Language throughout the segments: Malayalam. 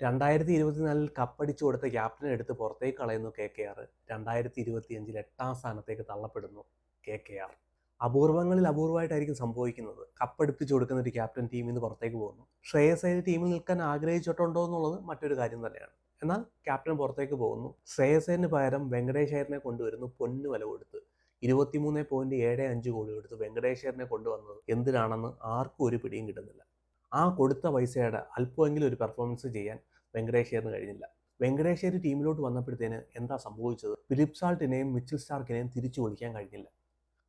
രണ്ടായിരത്തി ഇരുപത്തിനാലിൽ കപ്പടിച്ചു കൊടുത്ത ക്യാപ്റ്റനെ എടുത്ത് പുറത്തേക്ക് കളയുന്നു കെ കെ ആർ. രണ്ടായിരത്തി ഇരുപത്തിയഞ്ചിൽ എട്ടാം സ്ഥാനത്തേക്ക് തള്ളപ്പെടുന്നു കെ കെ ആർ. അപൂർവങ്ങളിൽ അപൂർവമായിട്ടായിരിക്കും സംഭവിക്കുന്നത്. കപ്പടിപ്പിച്ചു കൊടുക്കുന്ന ഒരു ക്യാപ്റ്റൻ ടീമിൽ നിന്ന് പുറത്തേക്ക് പോകുന്നു. ശ്രേയസ് അയ്യർ ടീമിൽ നിൽക്കാൻ ആഗ്രഹിച്ചിട്ടുണ്ടോ എന്നുള്ളത് മറ്റൊരു കാര്യം തന്നെയാണ്. എന്നാൽ ക്യാപ്റ്റൻ പുറത്തേക്ക് പോകുന്നു. ശ്രേയസ് പകരം വെങ്കടേഷ് അയ്യറിനെ കൊണ്ടുവരുന്നു പൊന്നു വില കൊടുത്ത്. ഇരുപത്തിമൂന്ന് പോയിന്റ് ഏഴ് അഞ്ച് കോടി കൊടുത്ത് വെങ്കടേശ്വരനെ കൊണ്ടുവന്നത് എന്തിനാണെന്ന് ആർക്കും ഒരു പിടിയും കിട്ടുന്നില്ല. ആ കൊടുത്ത പൈസയുടെ അല്പമെങ്കിലും ഒരു പെർഫോമൻസ് ചെയ്യാൻ വെങ്കടേശ്വരന് കഴിഞ്ഞില്ല. വെങ്കടേശ്വരി ടീമിലോട്ട് വന്നപ്പോഴത്തേന് എന്താ സംഭവിച്ചത്? ഫിലിപ്പ് സാൾട്ടിനെയും മിച്ചിൽ സ്റ്റാർക്കിനെയും തിരിച്ചു വിളിക്കാൻ കഴിഞ്ഞില്ല.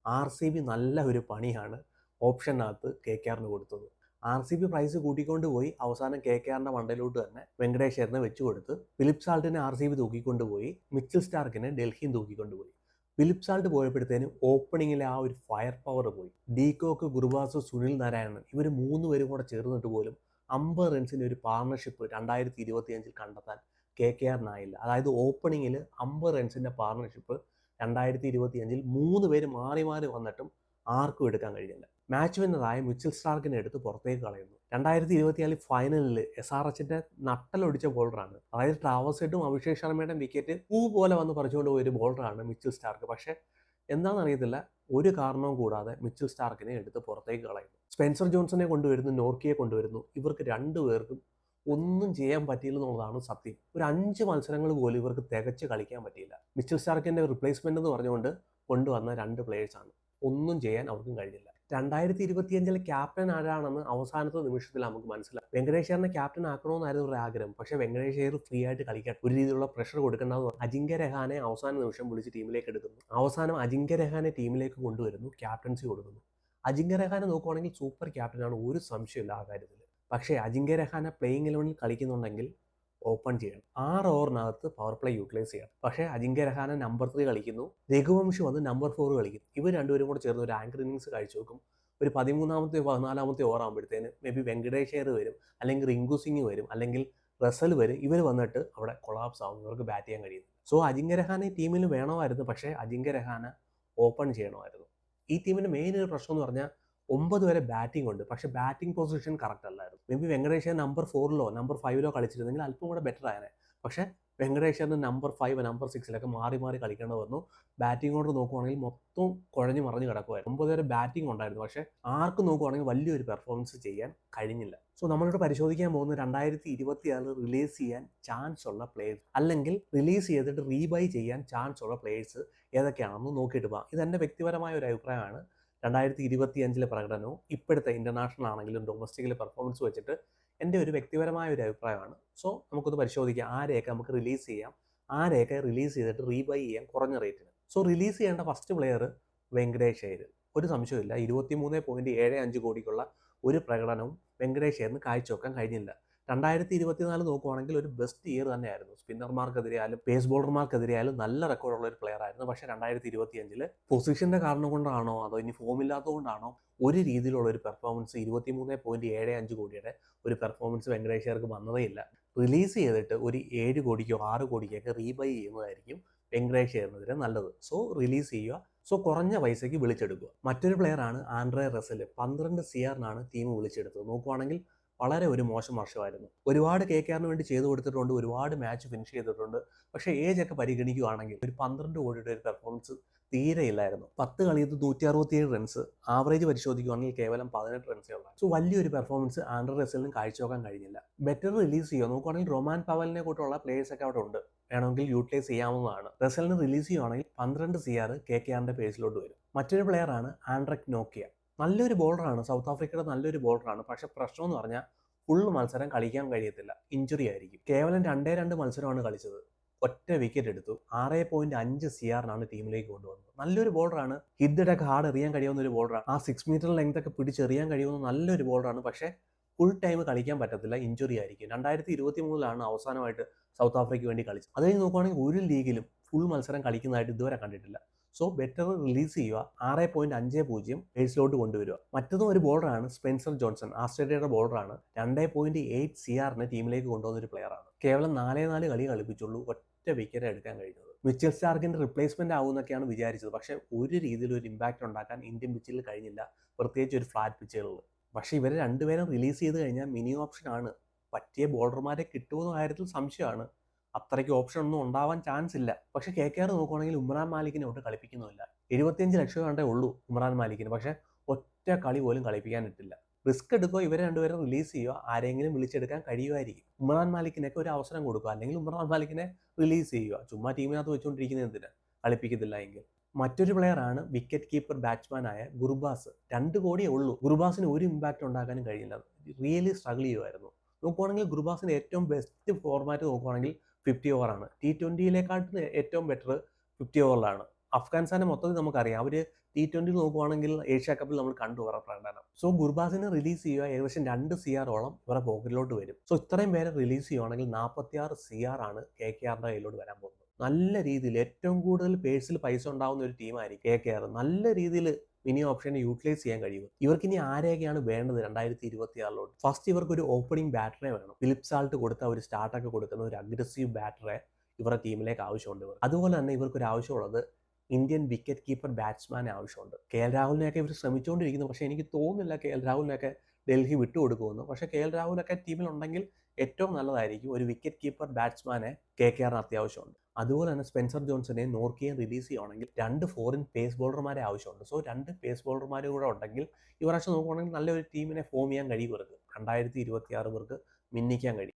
ആർ സി ബി നല്ല ഒരു പണിയാണ് ഓപ്ഷനകത്ത് കെ കെ ആറിന് കൊടുത്തത്. ആർ സി ബി പ്രൈസ് കൂട്ടിക്കൊണ്ട് പോയി അവസാനം കെ കെ ആറിന്റെ മണ്ടയിലോട്ട് തന്നെ വെങ്കടേശ്വരനെ വെച്ചു കൊടുത്ത് ഫിലിപ്പ് സാൾട്ടിനെ ആർ സി ബി തൂക്കിക്കൊണ്ടുപോയി മിച്ചിൽ സ്റ്റാർക്കിനെ ഡൽഹിയും തൂക്കിക്കൊണ്ടുപോയി ഫിലിപ്പ് സാൾട്ട് പോയപ്പോഴത്തേനും ഓപ്പണിങ്ങിലെ ആ ഒരു ഫയർ പവർ പോയി. ഡീകോക്ക് ഗുരുവാസ് സുനിൽ നാരായണൻ ഇവർ മൂന്ന് പേരും കൂടെ ചേർന്നിട്ട് പോലും അമ്പത് റൺസിന്റെ ഒരു പാർട്ണർഷിപ്പ് രണ്ടായിരത്തി ഇരുപത്തി അഞ്ചിൽ കണ്ടെത്താൻ കെ കെ ആറിനായില്ല അതായത് ഓപ്പണിങ്ങിൽ അമ്പത് റൺസിന്റെ പാർട്ണർഷിപ്പ് രണ്ടായിരത്തി ഇരുപത്തി അഞ്ചിൽ മൂന്ന് പേര് മാറി മാറി വന്നിട്ടും ആർക്കും എടുക്കാൻ കഴിഞ്ഞില്ല മാച്ച് വിന്നറായ മിച്ചിൽ സ്റ്റാർക്കിനെ എടുത്ത് പുറത്തേക്ക് കളയുന്നു. രണ്ടായിരത്തി ഇരുപത്തിനാല് ഫൈനലിൽ എസ് ആർ എച്ചിന്റെ നട്ടലൊടിച്ച ബോളറാണ്. അതായത് ട്രാവൽസ് ഹെഡും അഭിഷേക് ശർമ്മയുടെ വിക്കറ്റ് പൂ പോലെ വന്ന് പറിച്ചുകൊണ്ട് പോയൊരു ബോളറാണ് മിച്ചിൽ സ്റ്റാർക്ക്. പക്ഷേ എന്താണെന്ന് അറിയത്തില്ല ഒരു കാരണവും കൂടാതെ മിച്ചിൽ സ്റ്റാർക്കിനെ എടുത്ത് പുറത്തേക്ക് കളയുന്നു. സ്പെൻസർ ജോൺസനെ കൊണ്ടുവരുന്നു നോർക്കിയെ കൊണ്ടുവരുന്നു. ഇവർക്ക് രണ്ടുപേർക്കും ഒന്നും ചെയ്യാൻ പറ്റിയില്ല എന്നുള്ളതാണ് സത്യം. ഒരു അഞ്ച് മത്സരങ്ങൾ പോലും ഇവർക്ക് തികച്ച് കളിക്കാൻ പറ്റിയില്ല. മിച്ചൽ സ്റ്റാർക്കിന്റെ റിപ്ലേസ്മെന്റ് എന്ന് പറഞ്ഞുകൊണ്ട് കൊണ്ടുവന്ന രണ്ട് പ്ലേയേഴ്സാണ് ഒന്നും ചെയ്യാൻ അവർക്കും കഴിഞ്ഞില്ല. രണ്ടായിരത്തി ഇരുപത്തിയഞ്ചിലെ ക്യാപ്റ്റൻ ആരാണെന്ന് അവസാനത്തെ നിമിഷത്തിൽ നമുക്ക് മനസ്സിലാവും. വെങ്കടേശ്വരനെ ക്യാപ്റ്റൻ ആക്കണമെന്നായിരുന്നു ഒരു ആഗ്രഹം. പക്ഷേ വെങ്കടേശ്വർ ഫ്രീ ആയിട്ട് കളിക്കാൻ ഒരു രീതിയിലുള്ള പ്രഷർ കൊടുക്കേണ്ടതെന്ന് അജിങ്ക്യ രഹാനെ അവസാന നിമിഷം വിളിച്ച് ടീമിലേക്ക് എടുക്കുന്നു. അവസാനം അജിങ്ക്യ രഹാനെ ടീമിലേക്ക് കൊണ്ടുവരുന്നു. ക്യാപ്റ്റൻസി കൊടുക്കുന്നു. അജിങ്ക്യ രഹാനെ നോക്കുവാണെങ്കിൽ സൂപ്പർ ക്യാപ്റ്റനാണ് ഒരു സംശയമില്ല ആ കാര്യത്തിൽ പക്ഷേ അജിങ്ക്യ രഹാനെ പ്ലേയിങ് ഇലവനിൽ കളിക്കുന്നുണ്ടെങ്കിൽ ഓപ്പൺ ചെയ്യണം. ആറ് ഓവറിനകത്ത് പവർ പ്ലേ യൂട്ടിലൈസ് ചെയ്യണം. പക്ഷേ അജിങ്ക്യ രഹാന നമ്പർ ത്രീ കളിക്കുന്നു. രഘുവംശി വന്ന് നമ്പർ ഫോർ കളിക്കുന്നു. ഇവർ രണ്ടുപേരും കൂടെ ചേർന്ന് ഒരു ആങ്കർ ഇന്നിങ്സ് കഴിച്ചു നോക്കും ഒരു പതിമൂന്നാമത്തെ പതിനാലാമത്തെ ഓവർ ആകുമ്പോഴത്തേന് മേ ബി വെങ്കടേഷ് വരും അല്ലെങ്കിൽ റിങ്കു സിംഗ് വരും അല്ലെങ്കിൽ റസൽ വരും. ഇവർ വന്നിട്ട് അവിടെ കൊളാപ്സ് ആവും. ഇവർക്ക് ബാറ്റ് ചെയ്യാൻ കഴിയുന്നു സോ അജിങ്ക്യ രഹാനെ ടീമിൽ വേണമായിരുന്നു. പക്ഷേ അജിങ്ക്യ രഹാന ഓപ്പൺ ചെയ്യണമായിരുന്നു. ഈ ടീമിന്റെ മെയിൻ ഒരു പ്രശ്നം എന്ന് പറഞ്ഞാൽ ഒമ്പത് വരെ ബാറ്റിംഗ് ഉണ്ട്. പക്ഷേ ബാറ്റിംഗ് പൊസിഷൻ കറക്റ്റ് അല്ലായിരുന്നു. മേ ബി വെങ്കടേശ്വരൻ നമ്പർ ഫോറിലോ നമ്പർ ഫൈവിലോ കളിച്ചിരുന്നെങ്കിൽ അല്പം കൂടെ ബെറ്റർ ആയനെ. പക്ഷേ വെങ്കടേശ്വരന് നമ്പർ ഫൈവ് നമ്പർ സിക്സിലൊക്കെ മാറി മാറി കളിക്കേണ്ടി വന്നു. ബാറ്റിംഗ് ഓർഡർ നോക്കുവാണെങ്കിൽ മൊത്തം കുഴഞ്ഞു മറിഞ്ഞു കിടക്കുമായിരുന്നു ഒമ്പത് വരെ ബാറ്റിംഗ് ഉണ്ടായിരുന്നു. പക്ഷേ ആർക്ക് നോക്കുവാണെങ്കിൽ വലിയൊരു പെർഫോമൻസ് ചെയ്യാൻ കഴിഞ്ഞില്ല. സോ നമ്മളിവിടെ പരിശോധിക്കാൻ പോകുന്ന രണ്ടായിരത്തി ഇരുപത്തി റിലീസ് ചെയ്യാൻ ചാൻസ് ഉള്ള പ്ലേയേഴ്സ് അല്ലെങ്കിൽ റിലീസ് ചെയ്തിട്ട് റീബൈ ചെയ്യാൻ ചാൻസ് ഉള്ള പ്ലേയേഴ്സ് ഏതൊക്കെയാണെന്ന് നോക്കിയിട്ട് പോകാം. ഇതെന്റെ വ്യക്തിപരമായ ഒരു അഭിപ്രായമാണ്. രണ്ടായിരത്തി ഇരുപത്തി അഞ്ചിലെ പ്രകടനവും ഇപ്പോഴത്തെ ഇന്റർനാഷണൽ ആണെങ്കിലും ഡൊമസ്റ്റിക്കിലെ പെർഫോമൻസ് വെച്ചിട്ട് എന്റെ ഒരു വ്യക്തിപരമായ ഒരു അഭിപ്രായമാണ്. സോ നമുക്കൊന്ന് പരിശോധിക്കാം. ആരെയൊക്കെ നമുക്ക് റിലീസ് ചെയ്യാം. ആരെയൊക്കെ റിലീസ് ചെയ്തിട്ട് റീബൈ ചെയ്യാം കുറഞ്ഞ റേറ്റിന് സോ റിലീസ് ചെയ്യേണ്ട ഫസ്റ്റ് പ്ലെയർ വെങ്കടേഷ് അയ്യർ ഒരു സംശയമില്ല ഇരുപത്തി മൂന്ന് പോയിന്റ് ഏഴ് അഞ്ച് കോടിക്കുള്ള ഒരു പ്രകടനവും വെങ്കടേഷ് അയ്യറിന് കാഴ്ചവെക്കാൻ കഴിഞ്ഞില്ല. രണ്ടായിരത്തി ഇരുപത്തിനാല് നോക്കുവാണെങ്കിൽ ഒരു ബെസ്റ്റ് ഇയർ തന്നെയായിരുന്നു. സ്പിന്നർമാർക്കെതിരെയായാലും പേസ് ബോളർമാർക്കെതിരെയായാലും നല്ല റെക്കോർഡുള്ള ഒരു പ്ലെയർ ആയിരുന്നു. പക്ഷേ രണ്ടായിരത്തി ഇരുപത്തി അഞ്ചിൽ പൊസിഷന്റെ കാരണം കൊണ്ടാണോ അതോ ഇനി ഫോം ഇല്ലാത്തതുകൊണ്ടാണോ ഒരു രീതിയിലുള്ള ഒരു പെർഫോമൻസ് ഇരുപത്തി മൂന്ന് പോയിന്റ് ഏഴ് അഞ്ച് കോടിയുടെ ഒരു പെർഫോമൻസ് വെങ്കടേശ്വർക്ക് വന്നതേ ഇല്ല. റിലീസ് ചെയ്തിട്ട് ഒരു ഏഴ് കോടിക്കോ ആറ് കോടിക്കൊക്കെ റീബൈ ചെയ്യുന്നതായിരിക്കും വെങ്കടേശ്വരനെതിരെ നല്ലത്. സോ റിലീസ് ചെയ്യുക. സോ കുറഞ്ഞ പൈസയ്ക്ക് വിളിച്ചെടുക്കുക. മറ്റൊരു പ്ലെയറാണ് ആൻഡ്രേ റസൽ പന്ത്രണ്ട് സിയാറിനാണ് ടീം വിളിച്ചെടുത്തത്. നോക്കുവാണെങ്കിൽ വളരെ ഒരു മോശം വർഷമായിരുന്നു. ഒരുപാട് കെ കെ ആറിന് വേണ്ടി ചെയ്തു കൊടുത്തിട്ടുണ്ട് ഒരുപാട് മാച്ച് ഫിനിഷ് ചെയ്തിട്ടുണ്ട്. പക്ഷേ ഏജ് ഒക്കെ പരിഗണിക്കുകയാണെങ്കിൽ ഒരു പന്ത്രണ്ട് കോടിയുടെ ഒരു പെർഫോമൻസ് തീരെ ഇല്ലായിരുന്നു. പത്ത് കളിയിൽ നൂറ്റി അറുപത്തിയേഴ് റൺസ് ആവറേജ് പരിശോധിക്കുകയാണെങ്കിൽ കേവലം പതിനെട്ട് റൺസേ ഉള്ളൂ സോ വലിയൊരു പെർഫോമൻസ് ആൻഡ്രോ റസലിനും കാഴ്ചവെക്കാൻ കഴിഞ്ഞില്ല. ബെറ്റർ റിലീസ് ചെയ്യുക നോക്കുകയാണെങ്കിൽ റൊമാൻ പവലിനെ കൂട്ടുള്ള പ്ലേയേഴ്സ് ഒക്കെ അവിടെ ഉണ്ട്. വേണമെങ്കിൽ യൂട്ടിലൈസ് ചെയ്യാവുന്നതാണ്. റസലിന് റിലീസ് ചെയ്യുകയാണെങ്കിൽ പന്ത്രണ്ട് സി ആർ കെ കെ ആറിന്റെ പേജിലോട്ട് വരും. മറ്റൊരു പ്ലെയറാണ് ആൻഡ്രക് നോക്കിയ. നല്ലൊരു ബോളറാണ് സൗത്ത് ആഫ്രിക്കയുടെ നല്ലൊരു ബോളറാണ് പക്ഷെ പ്രശ്നം എന്ന് പറഞ്ഞാൽ ഫുൾ മത്സരം കളിക്കാൻ കഴിയത്തില്ല. ഇഞ്ചുറി ആയിരിക്കും. കേവലം രണ്ടേ രണ്ട് മത്സരമാണ് കളിച്ചത്. ഒറ്റ വിക്കറ്റ് എടുത്തു. ആറ് പോയിന്റ് അഞ്ച് സി ആറിനാണ് ടീമിലേക്ക് കൊണ്ടുവന്നത്. നല്ലൊരു ബോളറാണ് ഹിദ്ദൊക്കെ ഹാർഡ് എറിയാൻ കഴിയുന്ന ഒരു ബോളറാണ് ആ സിക്സ് മീറ്റർ ലെങ്ത് ഒക്കെ പിടിച്ചെറിയാൻ കഴിയുന്ന നല്ലൊരു ബോളറാണ് പക്ഷേ ഫുൾ ടൈം കളിക്കാൻ പറ്റത്തില്ല. ഇഞ്ചുറി ആയിരിക്കും. രണ്ടായിരത്തി ഇരുപത്തി മൂന്നിലാണ് അവസാനമായിട്ട് സൗത്ത് ആഫ്രിക്കയ്ക്ക് വേണ്ടി കളിച്ചത്. അത് കഴിഞ്ഞ് നോക്കുവാണെങ്കിൽ ഒരു ലീഗിലും ഫുൾ മത്സരം കളിക്കുന്നതായിട്ട് ഇതുവരെ കണ്ടിട്ടില്ല. സോ ബെറ്റർ റിലീസ് ചെയ്യുക. ആറ് പോയിന്റ് അഞ്ച് പൂജ്യം പേഴ്സിലോട്ട് കൊണ്ടുവരിക. മറ്റൊന്നും ഒരു ബോളറാണ് സ്പെൻസർ ജോൺസൺ ആസ്ട്രേലിയയുടെ ബോളറാണ് രണ്ട് പോയിന്റ് എയ്റ്റ് സി ആറിനെ ടീമിലേക്ക് കൊണ്ടുവന്ന ഒരു പ്ലെയറാണ് കേവലം നാലേ നാല് കളി കളിപ്പിച്ചുള്ളൂ ഒറ്റ വിക്കറ്റ് എടുക്കാൻ കഴിഞ്ഞത്. മിച്ചൽ സ്റ്റാർക്കിന്റെ റിപ്ലേസ്മെന്റ് ആവുമെന്നൊക്കെയാണ് വിചാരിച്ചത്. പക്ഷേ ഒരു രീതിയിൽ ഒരു ഇമ്പാക്റ്റ് ഉണ്ടാക്കാൻ ഇന്ത്യൻ പിച്ചിൽ കഴിഞ്ഞില്ല. പ്രത്യേകിച്ച് ഒരു ഫ്ലാറ്റ് പിച്ചുകളിൽ പക്ഷേ ഇവരെ രണ്ടുപേരും റിലീസ് ചെയ്ത് കഴിഞ്ഞാൽ മിനി ഓപ്ഷൻ ആണ്. പറ്റിയ ബോളർമാരെ കിട്ടുമെന്ന കാര്യത്തിൽ സംശയമാണ്. അത്രയ്ക്ക് ഓപ്ഷൻ ഒന്നും ഉണ്ടാവാൻ ചാൻസ് ഇല്ല. പക്ഷെ കെ കെ ആർ നോക്കുവാണെങ്കിൽ ഉമ്രാൻ മാലിക്കിനെ ഒട്ട് കളിപ്പിക്കുന്നുമില്ല എഴുപത്തിയഞ്ച് ലക്ഷം കണ്ടേ ഉള്ളൂ ഉമ്രാൻ മാലിക്കിന്. പക്ഷെ ഒറ്റ കളി പോലും കളിപ്പിക്കാൻ ഇട്ടില്ല റിസ്ക് എടുക്കുക ഇവരെ രണ്ടുപേരും റിലീസ് ചെയ്യുക ആരെങ്കിലും വിളിച്ചെടുക്കാൻ കഴിയുമായിരിക്കും. ഉമ്രാൻ മാലിക്കിനൊക്കെ ഒരു അവസരം കൊടുക്കുക. അല്ലെങ്കിൽ ഉമ്രാൻ മാലിക്കിനെ റിലീസ് ചെയ്യുക. ചുമ്മാ ടീമിനകത്ത് വെച്ചുകൊണ്ടിരിക്കുന്നത് എന്തിനാ? കളിപ്പിക്കത്തില്ല എങ്കിൽ. മറ്റൊരു പ്ലെയറാണ് വിക്കറ്റ് കീപ്പർ ബാറ്റ്സ്മാനായ ഗുർബാസ് രണ്ട് കോടിയേ ഉള്ളൂ. ഗുർബാസിന് ഒരു ഇമ്പാക്റ്റ് ഉണ്ടാക്കാനും കഴിയില്ല. റിയലി സ്ട്രഗിൾ ചെയ്യുമായിരുന്നു നോക്കുവാണെങ്കിൽ ഗുർബാസിന്റെ ഏറ്റവും ബെസ്റ്റ് ഫോർമാറ്റ് നോക്കുവാണെങ്കിൽ ഫിഫ്റ്റി ഓവറാണ് ടി ട്വന്റിയിലേക്കാട്ടും ഏറ്റവും ബെറ്റർ ഫിഫ്റ്റി ഓവറിലാണ് അഫ്ഗാനിസ്ഥാനെ മൊത്തത്തിൽ നമുക്കറിയാം. അവർ ടി ട്വന്റിയിൽ നോക്കുവാണെങ്കിൽ ഏഷ്യ കപ്പിൽ നമ്മൾ കണ്ടു അവരുടെ പ്രകടനം സോ ഗുർബാസിനെ റിലീസ് ചെയ്യുക ഏകദേശം രണ്ട് സി ആറോളം ഇവരുടെ പോക്കറ്റിലോട്ട് വരും. സോ ഇത്രയും പേരെ റിലീസ് ചെയ്യുവാണെങ്കിൽ നാൽപ്പത്തിയാറ് സി ആണ് കെ കെ ആറിന്റെ കയ്യിലോട്ട് വരാൻ പോകുന്നത്. നല്ല രീതിയിൽ ഏറ്റവും കൂടുതൽ പേഴ്സിൽ പൈസ ഉണ്ടാകുന്ന ഒരു ടീമായിരിക്കും കെ കെ ആർ നല്ല രീതിയിൽ മിനി ഓപ്ഷൻ യൂട്ടിലൈസ് ചെയ്യാൻ കഴിയും ഇവർക്ക് ഇനി ആരെയൊക്കെയാണ് വേണ്ടത് രണ്ടായിരത്തി ഇരുപത്തി ആറിലോട്ട് ഫസ്റ്റ് ഇവർക്ക് ഒരു ഓപ്പണിംഗ് ബാറ്ററെ വേണം. ഫിലിപ്സ് സാൾട്ട് കൊടുത്ത ഒരു സ്റ്റാർട്ടൊക്കെ കൊടുക്കുന്ന ഒരു അഗ്രസീവ് ബാറ്ററെ ഇവരുടെ ടീമിലേക്ക് ആവശ്യമുണ്ട് അതുപോലെ തന്നെ ഇവർക്ക് ഒരു ആവശ്യമുള്ളത് ഇന്ത്യൻ വിക്കറ്റ് കീപ്പർ ബാറ്റ്സ്മാനെ ആവശ്യമുണ്ട്. കെ എൽ രാഹുലിനെയൊക്കെ ഇവർ ശ്രമിച്ചുകൊണ്ടിരിക്കുന്നു പക്ഷേ എനിക്ക് തോന്നുന്നില്ല കെ എൽ രാഹുലിനൊക്കെ ഡൽഹി വിട്ടുകൊടുക്കുമെന്ന് പക്ഷേ കെ എൽ രാഹുലൊക്കെ ടീമിലുണ്ടെങ്കിൽ ഏറ്റവും നല്ലതായിരിക്കും ഒരു വിക്കറ്റ് കീപ്പർ ബാറ്റ്സ്മാനെ കെ കെ ആറിന് അത്യാവശ്യമുണ്ട്. അതുപോലെ തന്നെ സ്പെൻസർ ജോൺസനെ നോർക്കിയെ റിലീസ് ചെയ്യുകയാണെങ്കിൽ രണ്ട് ഫോറിൻ പേസ് ബോളർമാരെ ആവശ്യമുണ്ട്. സോ രണ്ട് പേസ് ബോളർമാരും കൂടെ ഉണ്ടെങ്കിൽ ഈ പ്രാവശ്യം നോക്കുകയാണെങ്കിൽ നല്ലൊരു ടീമിനെ ഫോം ചെയ്യാൻ കഴിയും ഇവർക്ക്. രണ്ടായിരത്തി ഇരുപത്തി ആറ് മിന്നിക്കാൻ കഴിയും.